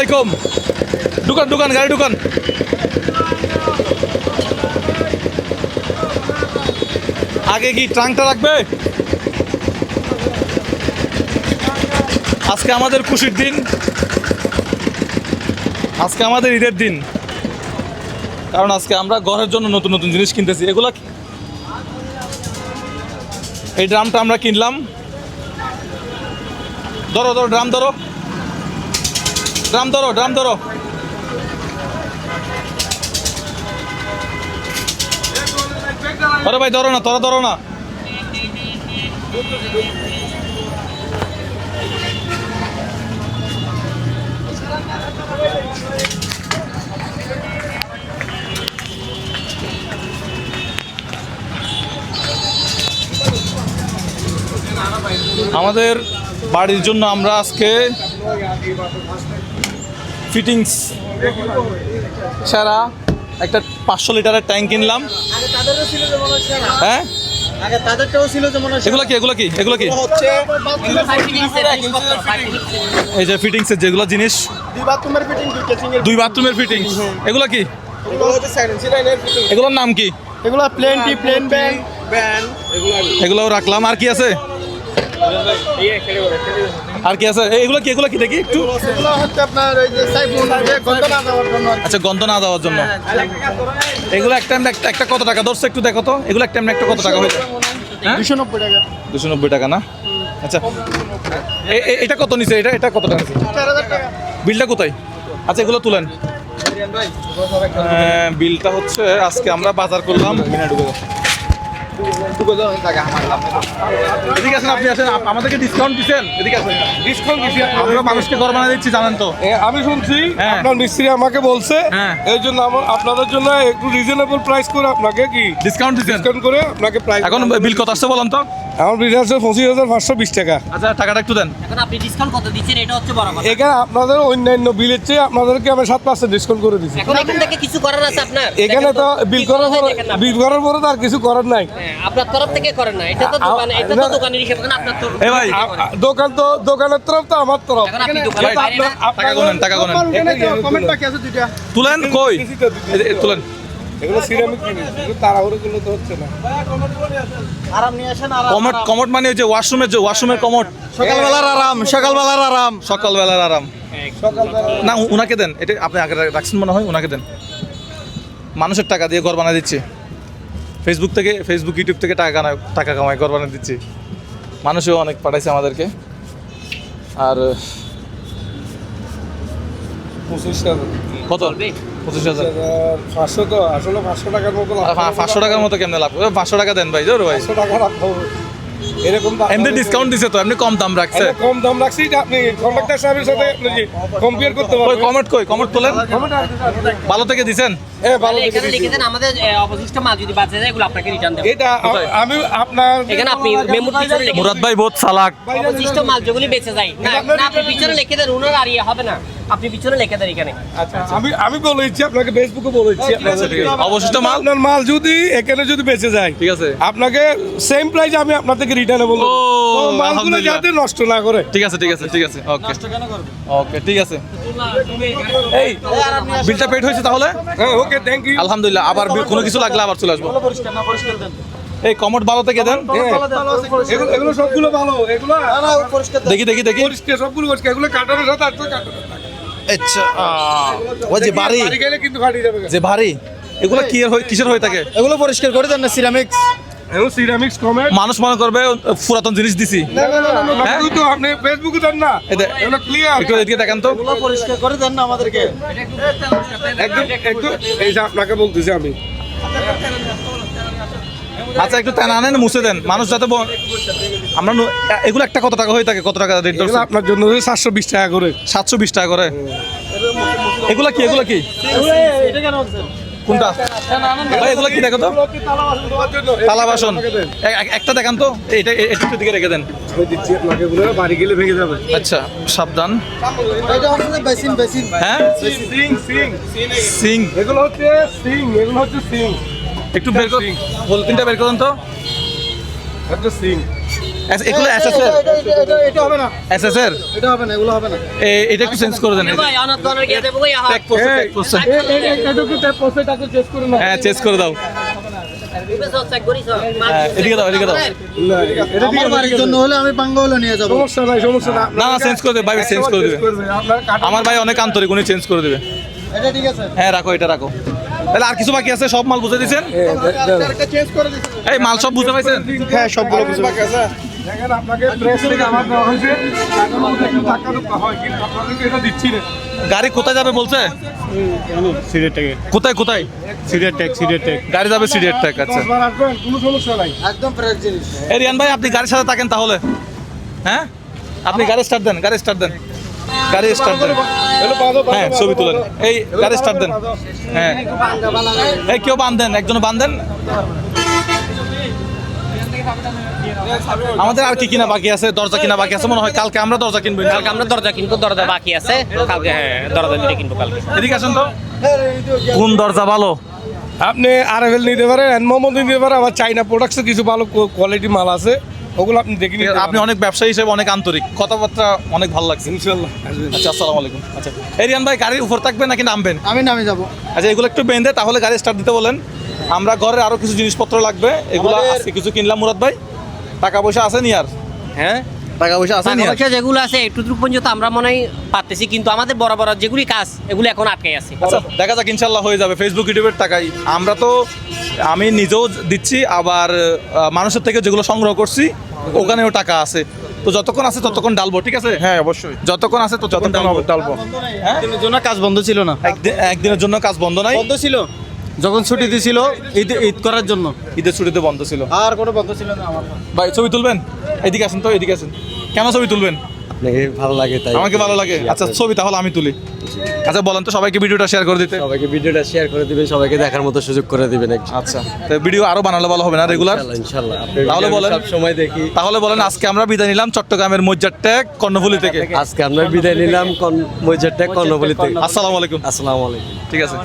আলাইকুম। দোকান দোকান গাড়ি দোকান আগে কি ট্রাঙ্কটা রাখবে? আজকে আমাদের খুশির দিন। আজকে আমাদের ঈদের দিন। কারণ আজকে আমরা ঘরের জন্য নতুন নতুন জিনিস কিনতেছি। এগুলা? এই ড্রামটা আমরা কিনলাম। ধরো ধরো, ড্রাম ধরো। ড্রাম ধরো ড্রাম ধরো আরে ভাই ধরো না তোরা ধরো না আমাদের বাড়ির জন্য আমরা আজকে ফিটিংস ছাড়া একটা পাঁচশো লিটারের ট্যাঙ্ক কিনলাম। হ্যাঁ? আগে তাদেরটাও ছিল যেমন হচ্ছে এগুলো কি এগুলো কি এগুলো কি? হচ্ছে এই যে ফিটিংসের যেগুলো জিনিস। দুই বাথরুমের ফিটিং দুই বাথরুমের এগুলো কি? এগুলোর নাম কি? এগুলো প্লেন টি প্লেন এগুলো রাখলাম। আর কি আছে? আর কি আছে? এগুলো কি এগুলো কি দেখি একটু? হচ্ছে আপনার ওই যে সাইফুন যে গন্ধ না দেওয়ার জন্য। আচ্ছা গন্ধ না দেওয়ার জন্য। এগুলো একটা একটা কত টাকা? ধরছে একটু দেখো তো। এগুলো একটা একটা কত টাকা হয়েছে? হ্যাঁ? দুশো নব্বই টাকা। দুশো নব্বই টাকা না? আচ্ছা। এটা কত নিছে? এটা এটা কত টাকা বিলটা কোথায়? আচ্ছা এগুলো তুলেন। বিলটা হচ্ছে আজকে আমরা বাজার করলাম। এদিকে আসেন আপনি আসেন আমাদেরকে ডিসকাউন্ট দিচ্ছেন এদিকে আসেন। ডিসকাউন্ট দিছি আমরা মানুষকে ঘর বানিয়ে দিচ্ছি জানেন তো। আমি শুনছি হ্যাঁ। আপনার মিস্ত্রি আমাকে বলছে হ্যাঁ। এই জন্য আমার আপনাদের জন্য একটু রিজনেবল প্রাইস করে আপনাকে কি ডিসকাউন্ট দিচ্ছেন ডিসকাউন্ট করে আপনাকে প্রাইস এখন বিল কত আসছে বলেন তো? আমার বিল আছে পঁচিশ হাজার পাঁচশো বিশ টাকা। আচ্ছা টাকাটা একটু দেন। এখন আপনি ডিসকাউন্ট কত দিচ্ছেন? এটা হচ্ছে বড় কথা। এখানে আপনাদের অন্যান্য বিলের চেয়ে আপনাদেরকে আমি সাত পার্সেন্ট ডিসকাউন্ট করে দিচ্ছি এখন এখান থেকে কিছু করার আছে আপনার? এখানে তো বিল করার করা পরে বিল করার পরে তো আর কিছু করার নাই। হ্যাঁ, আপনার তরফ থেকে করেন না। এটা তো দোকান এটা তো দোকানের হিসেবে এখন আপনার তরফ এ ভাই দোকান তো দোকানের তরফ তো আমার তরফ। এখন আপনি দোকানের টাকা গুনেন টাকা গুনেন কমেন্ট বাকি আছে দুইটা। তুলেন কই? এই- এই- তুলেন। এগুলো সিরামিক জিনিস তাড়াহুড়ো তো হচ্ছে না। আরাম নিয়ে আসেন আরাম কমোড কমোড মানে ওই যে ওয়াশরুমের যে ওয়াশরুমের কমোড সকালবেলার আরাম সকালবেলার আরাম। সকালবেলার আরাম। সকালবেলা না উনাকে দেন। এটা আপনি আগে রাখছেন মনে হয় উনাকে দেন। মানুষের টাকা দিয়ে ঘর বানিয়ে দিচ্ছি। ফেসবুক থেকে ফেসবুক ইউটিউব থেকে টাকা টাকা কামাই ঘর বানিয়ে দিচ্ছি। মানুষও অনেক পাঠাইছে আমাদেরকে। আর পঁচিশ হাজার কত? পঁচিশ হাজার। পাঁচশো তো আসলে পাঁচশো টাকার মতো পাঁচশো টাকার মতো কেমনে লাভ পাঁচশো টাকা দেন ভাই জোর ভাই। পাঁচশো টাকা লাভ হবে। এরকম তো এমনি ডিসকাউন্ট দিছে তো এমনি কম দাম রাখছে। কম দাম রাখছি আপনি কন্ট্রাক্টর সাহেবের সাথে কম্পেয়ার করতে কই পারবেন। কমেন্ট কই কমেন্ট তোলেন। ভালো থেকে দিছেন? এ ভালো তাহলে দেখে এখানে দিছি। লিখে দেন আমাদের এ, অবশিষ্ট মাল যদি বাঁচে যায় এগুলো আপনাকে রিটার্ন দেবো। এটা আ- কোথায়? আমি আপনার এখানে আপনি মেমোর পিছনে লিখে মুরাদ ভাই বহুত চালাক। অবশিষ্ট মাল যেগুলি বেঁচে যায়। না না, আপনি পিছনে লিখে দেন উনার আর ইয়ে হবে না। আপনি পিছনে লিখে দেন এখানে। আচ্ছা আমি আমি বলেছি আপনাকে ফেসবুকে বলেছি অবশিষ্ট মাল? আপনার মাল যদি এখানে যদি বেঁচে যায় ঠিক আছে। আপনাকে সেম প্রাইস আমি আপনার থেকে রিটার্নে বলব মালগুলো যাতে নষ্ট না করে। ঠিক আছে ঠিক আছে ঠিক আছে। ওকে ওকে ঠিক আছে। এই। বিলটা পেড হয়েছে তাহলে? হ্যাঁ ওকে থ্যাংক ইউ আলহামদুলিল্লাহ আবার কোনো কিছু লাগলে আবার চলে আসব। এই কমোড ভালো থেকে দেন। এগুলো এগুলো সবগুলো ভালো এগুলো পরিষ্কার দেখি দেখি দেখি। পরিষ্কার সবগুলো পরিষ্কার এগুলো কাটানোর সাথে আর কাটানো আচ্ছা ও যে বাড়ি। বাড়ি গেলে কিন্তু ফাটি যাবে যে ভারী এগুলো কি এর কিসের হয়ে থাকে? এগুলো পরিষ্কার করে দেন না সিরামিক্স সিরামিক্স মানুষ মনে করবে পুরাতন জিনিস দিছি। না না না না হ্যাঁ? তো আপনি ফেসবুকে দেন না। এগুলো ক্লিয়ার একটু এদিকে দেখেন তো। পরিষ্কার করে দেন না আমাদেরকে। একদম একদম। এই যে আপনাকে বলতেছি আমি। আচ্ছা একটু টানা আনেন মুছে দেন। মানুষ যাতে আমরা নু- এগুলো একটা কত টাকা হয়ে থাকে? কত টাকা রেট আপনার জন্য সাতশো বিশ টাকা করে। সাতশো বিশ টাকা করে। এগুলা কি এগুলা কি? এটা কেন হচ্ছে কোনটা? ভাই এগুলো কি দেখো তো? থালা বাসন। একটা দেখান তো। এটা একটু দিকে রেখে দেন। বাড়ি গেলে ভেঙে যাবে। আচ্ছা সাবধান। হ্যাঁ? সিং। সিং সিং এগুলো হচ্ছে সিং এগুলো হচ্ছে সিং। একটু বের কর সিং। পলিথিনটা বের করুন তো। সিং। এগুলো এটা- এটা- এটা- এটা হবে না। এসএস এটা হবে না এগুলো হবে না। এ- এটা একটু চেঞ্জ করে দেন। ভাই অনাথ গণের গিয়ে দেবো ভাই ট্যাগ করছে ট্যাগ করছে। হ্যাঁ চেঞ্জ করে দাও। হ্যাঁ, এদিকে দাও এদিকে দাও। আমার বাড়ির জন্য হলে আমি পাঙ্গা নিয়ে যাব। সমস্যা নাই সমস্যা না না চেঞ্জ করে দেবে ভাই চেঞ্জ করে দেবে। আমার ভাই অনেক আন্তরিক উনি চেঞ্জ করে দেবে। এটা ঠিক আছে। হ্যাঁ রাখো এটা রাখো। তাহলে আর কিছু বাকি আছে? সব মাল বুঝে দিয়েছেন একটা চেঞ্জ করে দিচ্ছি এই মাল সব বুঝে পাইছেন? হ্যাঁ সবগুলো বুঝে দেখেন আপনাকে প্রেস থেকে আমার দেওয়া হয়েছে। একটু টাকা ঢোকা হয় কিন্তু আপনাদেরকে এটা দিচ্ছি না। গাড়ি কোথায় যাবে বলছে? সিরিয়ার ট্যাগে কোথায় কোথায়? সিরিয়ার ট্যাগ সিরিয়ার ট্যাগ গাড়ি যাবে ট্যাগ আচ্ছা। দশবার কোনো সমস্যা নাই। একদম ফ্রেশ জিনিস। এই রিয়ান ভাই আপনি গাড়ির সাথে থাকেন তাহলে? হ্যাঁ? আপনি গাড়ি স্টার্ট দেন গাড়ি স্টার্ট দেন। গাড়ি স্টার্ট দেন। হ্যাঁ ছবি তুলেন। এই গাড়ি স্টার্ট দেন। হ্যাঁ। এই কেউ বান্ধেন একজন বান্ধেন আমাদের আর কি কিনা বাকি আছে? দরজা কিনা বাকি আছে? মনে হয় কালকে আমরা দরজা কিনবো। কালকে আমরা দরজা কিনবো দরজা বাকি আছে। কালকে হ্যাঁ দরজা দুটো কিনবো কালকে। এদিকে আসেন তো। কোন দরজা ভালো? আপনি আরএফএল নিতে পারেন মোহাম্মদ নিতে পারেন। আবার চাইনা প্রোডাক্টসে কিছু ভালো কোয়ালিটি মাল আছে। ওগুলো আপনি দেখে নিতে আপনি অনেক ব্যবসায়ী হিসেবে অনেক আন্তরিক। কথাবার্তা অনেক ভালো লাগছে। ইনশাল্লাহ। আচ্ছা আসসালামু আলাইকুম। আচ্ছা এরিয়ান ভাই গাড়ির উপর থাকবেন নাকি নামবেন? আমি নামে যাব। আচ্ছা এগুলো একটু বেঁধে তাহলে গাড়ি স্টার্ট দিতে বলেন। আমরা ঘরের আরও কিছু জিনিসপত্র লাগবে। এগুলো কিছু কিনলাম মুরাদ ভাই। টাকা পয়সা আছে নি আর? হ্যাঁ? টাকা পয়সা আছে নি আর? সমস্যা যেগুলো আছে একটু পর্যন্ত আমরা মনে হয় পারতেছি কিন্তু আমাদের বড় বড় যেগুলি কাজ এগুলো এখন আটকে আছে। আচ্ছা দেখা যাক ইনশাল্লাহ হয়ে যাবে। ফেসবুক ইউটিউবের টাকাই। আমরা তো আমি নিজেও দিচ্ছি আবার মানুষের থেকে যেগুলো সংগ্রহ করছি ওখানেও টাকা আছে। তো যতক্ষণ আছে ততক্ষণ ডালবো ঠিক আছে? হ্যাঁ অবশ্যই। যতক্ষণ আছে ততক্ষণ ডালবো। ডালবো। হ্যাঁ? দিনের জন্য কাজ বন্ধ ছিল না। একদিনের জন্য কাজ বন্ধ নাই। বন্ধ ছিল? যখন ছুটি দিছিল ঈদ ঈদ করার জন্য। ঈদের ছুটিতে বন্ধ ছিল। আর কোনো বন্ধ ছিল না আমার। ভাই ছবি তুলবেন? এদিকে আসেন তো এদিকে আসেন। কেন ছবি তুলবেন? আপনাকে ভালো লাগে তাই। আমাকে ভালো লাগে। আচ্ছা ছবি তাহলে আমি তুলি। আচ্ছা বলেন তো সবাইকে ভিডিওটা শেয়ার করে দিতে। সবাইকে ভিডিওটা শেয়ার করে দিবেন সবাইকে দেখার মতো সুযোগ করে দিবেন আচ্ছা তো ভিডিও আরও বানালে ভালো হবে না রেগুলার আপনি তাহলে বলেন। সব সময় দেখি। তাহলে বলেন আজকে আমরা বিদায় নিলাম চট্টগ্রামের মজ্জার ট্যাগ কর্ণফুলি থেকে। আজকে আমরা বিদায় নিলাম মৈজারটা থেকে। আসসালামু আলাইকুম। আসসালামু আলাইকুম। ঠিক আছে।